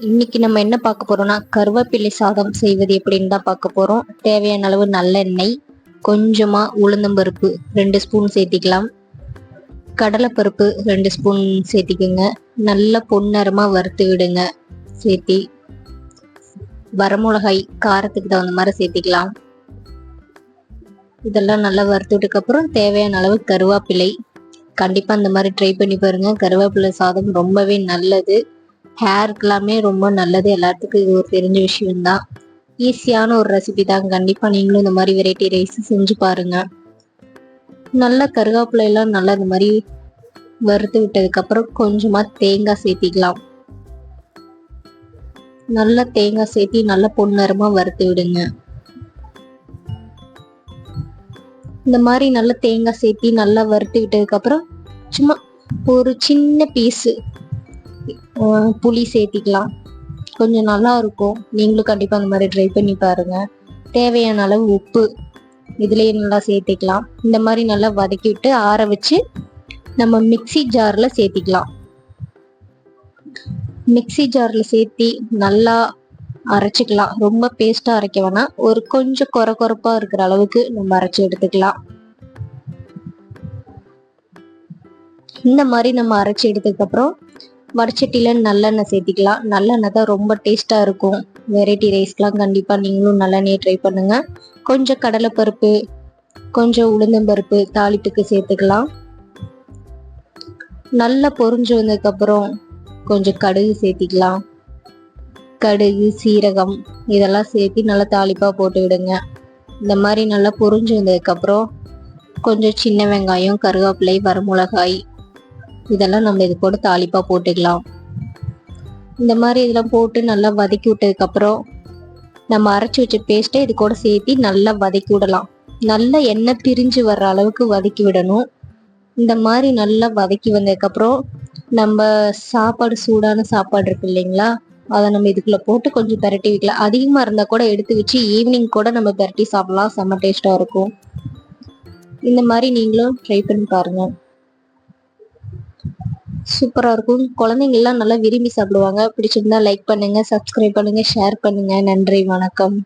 இன்னைக்கு நம்ம என்ன பார்க்க போறோம்னா கருவேப்பிலை சாதம் செய்வது எப்படின்னு தான் பார்க்க போறோம். தேவையான அளவு நல்லெண்ணெய் கொஞ்சமா உளுந்தம்பருப்பு ரெண்டு ஸ்பூன் சேர்த்திக்கலாம். கடலைப்பருப்பு ரெண்டு ஸ்பூன் சேர்த்திக்கோங்க. நல்ல பொன்னரமா வறுத்து விடுங்க. சேர்த்தி வரமிளகாய் காரத்துக்கு தகுந்த மாதிரி சேர்த்திக்கலாம். இதெல்லாம் நல்லா வறுத்துட்டுக்கு அப்புறம் தேவையான அளவு கருவேப்பிலை. கண்டிப்பா இந்த மாதிரி ட்ரை பண்ணி பாருங்க. கருவேப்பிலை சாதம் ரொம்பவே நல்லது. ஹேருக்கெல்லாமே ரொம்ப நல்லது. எல்லாத்துக்கும் இது ஒரு தெரிஞ்ச விஷயம்தான். ஈஸியான ஒரு ரெசிபி தான். கண்டிப்பா நீங்களும் இந்த மாதிரி வெரைட்டி ரைஸ் செஞ்சு பாருங்க. நல்லா கருவேப்பிலை எல்லாம் நல்லா இந்த மாதிரி வறுத்து விட்டதுக்கு அப்புறம் கொஞ்சமா தேங்காய் சேர்த்திக்கலாம். நல்லா தேங்காய் சேர்த்தி நல்லா பொன்னரமா வறுத்து விடுங்க. இந்த மாதிரி நல்லா தேங்காய் சேர்த்தி நல்லா வறுத்து விட்டதுக்கு அப்புறம் சும்மா ஒரு சின்ன பீஸு புளி சேர்த்திக்கலாம். கொஞ்சம் நல்லா இருக்கும். நீங்களும் கண்டிப்பாக அந்த மாதிரி ட்ரை பண்ணி பாருங்க. தேவையான அளவு உப்பு இதுலேயே நல்லா சேர்த்திக்கலாம். இந்த மாதிரி நல்லா வதக்கி விட்டு ஆற வச்சு நம்ம மிக்சி ஜாரில் சேர்த்திக்கலாம். மிக்சி ஜாரில் சேர்த்தி நல்லா அரைச்சிக்கலாம். ரொம்ப பேஸ்ட்டாக அரைக்க வேணாம். ஒரு கொஞ்சம் குறை குறைப்பாக இருக்கிற அளவுக்கு நம்ம அரைச்சி எடுத்துக்கலாம். இந்த மாதிரி நம்ம அரைச்சி எடுத்ததுக்கப்புறம் வடச்சட்டியில் நல்லெண்ணெய் சேர்த்திக்கலாம். நல்லெண்ணெய் தான் ரொம்ப டேஸ்ட்டாக இருக்கும். வெரைட்டி ரைஸ்க்கெலாம் கண்டிப்பாக நீங்களும் நல்லெண்ணெயை ட்ரை பண்ணுங்கள் கொஞ்சம் கடலைப்பருப்பு கொஞ்சம் உளுந்தம்பருப்பு தாளிப்புக்கு சேர்த்துக்கலாம். நல்லா பொரிஞ்சு வந்ததுக்கப்புறம் கொஞ்சம் கடுகு சேர்த்திக்கலாம். கடுகு சீரகம் இதெல்லாம் சேர்த்து நல்லா தாளிப்பாக போட்டு விடுங்க. இந்த மாதிரி நல்லா பொரிஞ்சு வந்ததுக்கப்புறம் கொஞ்சம் சின்ன வெங்காயம் கருவேப்பிலை வரமிளகாய் இதெல்லாம் நம்ம இது கூட தாளிப்பாக போட்டுக்கலாம். இந்த மாதிரி இதெல்லாம் போட்டு நல்லா வதக்கி விட்டதுக்கப்புறம் நம்ம அரைச்சி வச்ச பேஸ்ட்டை இது கூட சேர்த்து நல்லா வதக்கி விடலாம். நல்லா எண்ணெய் பிரிஞ்சு வர்ற அளவுக்கு வதக்கி விடணும். இந்த மாதிரி நல்லா வதக்கி வந்ததுக்கப்புறம் நம்ம சாப்பாடு சூடான சாப்பாடு இருக்கு இல்லைங்களா? அதை நம்ம இதுக்குள்ள போட்டு கொஞ்சம் பெரட்டி வைக்கலாம். அதிகமா இருந்தா கூட எடுத்து வச்சு ஈவினிங் கூட நம்ம பெரட்டி சாப்பிடலாம். செம்ம டேஸ்டா இருக்கும். இந்த மாதிரி நீங்களும் ட்ரை பண்ணி பாருங்க. சூப்பரா இருக்கும். குழந்தைங்க எல்லாம் நல்லா விரும்பி சாப்பிடுவாங்க. பிடிச்சிருந்தா லைக் பண்ணுங்க சப்ஸ்கிரைப் பண்ணுங்க ஷேர் பண்ணுங்க. நன்றி வணக்கம்.